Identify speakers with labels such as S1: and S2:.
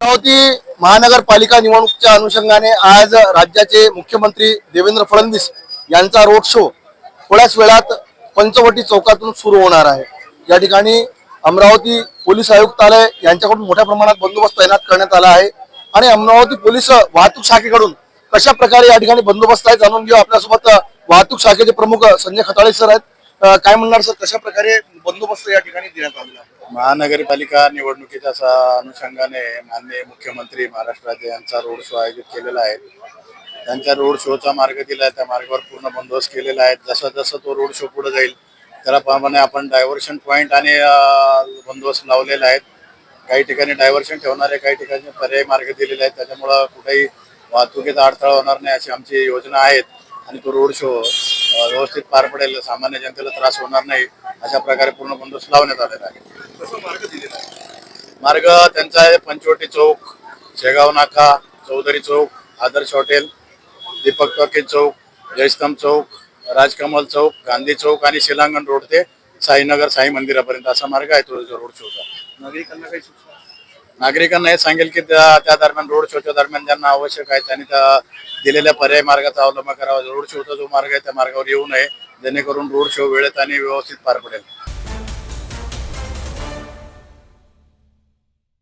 S1: अमरावती महानगरपालिका निवडणुकीच्या अनुषंगाने आज राज्याचे मुख्यमंत्री देवेंद्र फडणवीस यांचा रोड शो थोड्याच वेळात पंचवटी चौकातून सुरू होणार आहे. या ठिकाणी अमरावती पोलीस आयुक्तालय यांच्याकडून मोठ्या प्रमाणात बंदोबस्त तैनात करण्यात आला आहे आणि अमरावती पोलीस वाहतूक शाखेकडून कशा प्रकारे या ठिकाणी बंदोबस्त आहे जाणून घेऊ. आपल्यासोबत वाहतूक शाखेचे प्रमुख संजय खताळे सर आहेत. काय म्हणणार सर? कशा प्रकारे बंदोबस्त या ठिकाणी देण्यात आलेला
S2: महानगरपालिका निवडणुकीच्या अनुषंगाने माननीय मुख्यमंत्री महाराष्ट्राचे यांचा रोड शो आयोजित केलेला आहे. त्यांच्या रोड शोचा मार्ग दिला आहे. त्या मार्गावर पूर्ण बंदोबस्त केलेला आहे. जसा जसं तो रोड शो पुढे जाईल त्याप्रमाणे आपण डायव्हर्शन पॉईंट आणि बंदोबस्त लावलेला आहे. काही ठिकाणी डायव्हर्शन ठेवणारे काही ठिकाणी पर्यायी मार्ग दिलेले आहेत. त्याच्यामुळं कुठेही वाहतुकीचा अडथळा होणार नाही अशी आमची योजना आहेत आणि तो रोड शो व्यवस्थित पार पडेल. सामान्य जनतेला त्रास होणार नाही. अशा प्रकारे पूर्ण बंदोबस्त लावण्यात आलेला आहे. मार्ग त्यांचा आहे पंचवटी चौक शेगाव नाका चौधरी चौक आदर्श हॉटेल दीपक टॉकीज चौक जयस्तंभ चौक राजकमल चौक गांधी चौक आणि शिलांगण रोड ते साईनगर साई मंदिरापर्यंत असा मार्ग आहे. तो रोड शोचा
S1: नागरिकांना काही
S2: नागरिकांना हे सांगेल की त्या त्या दरम्यान रोड शोच्या दरम्यान ज्यांना आवश्यक आहे त्यांनी त्या दिलेल्या पर्याय मार्गाचा अवलंब करावा. रोड शोचा जो मार्ग आहे त्या मार्गावर येऊ नये. जेणेकरून रोड शो वेळेत आणि व्यवस्थित पार पडेल.